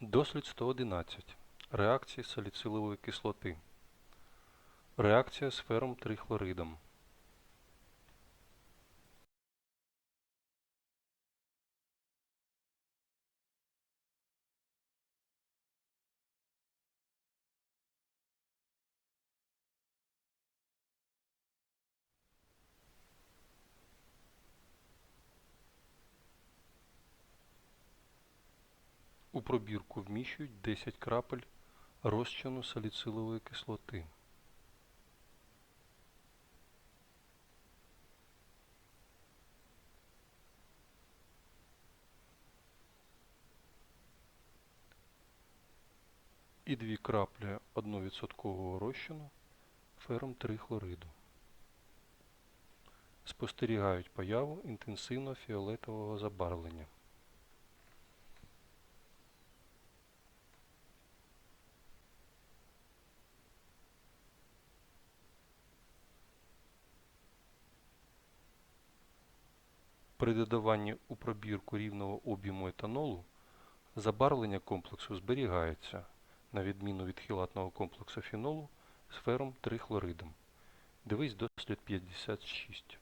Дослід 111. Реакції саліцилової кислоти. Реакція з фером трихлоридом. У пробірку вміщують 10 крапель розчину саліцилової кислоти. І 2 краплі 1% розчину фером трихлориду. Спостерігають появу інтенсивно фіолетового забарвлення. При додаванні у пробірку рівного об'єму етанолу забарвлення комплексу зберігається, на відміну від хілатного комплексу фенолу з фером трихлоридом. Дивись дослід 56.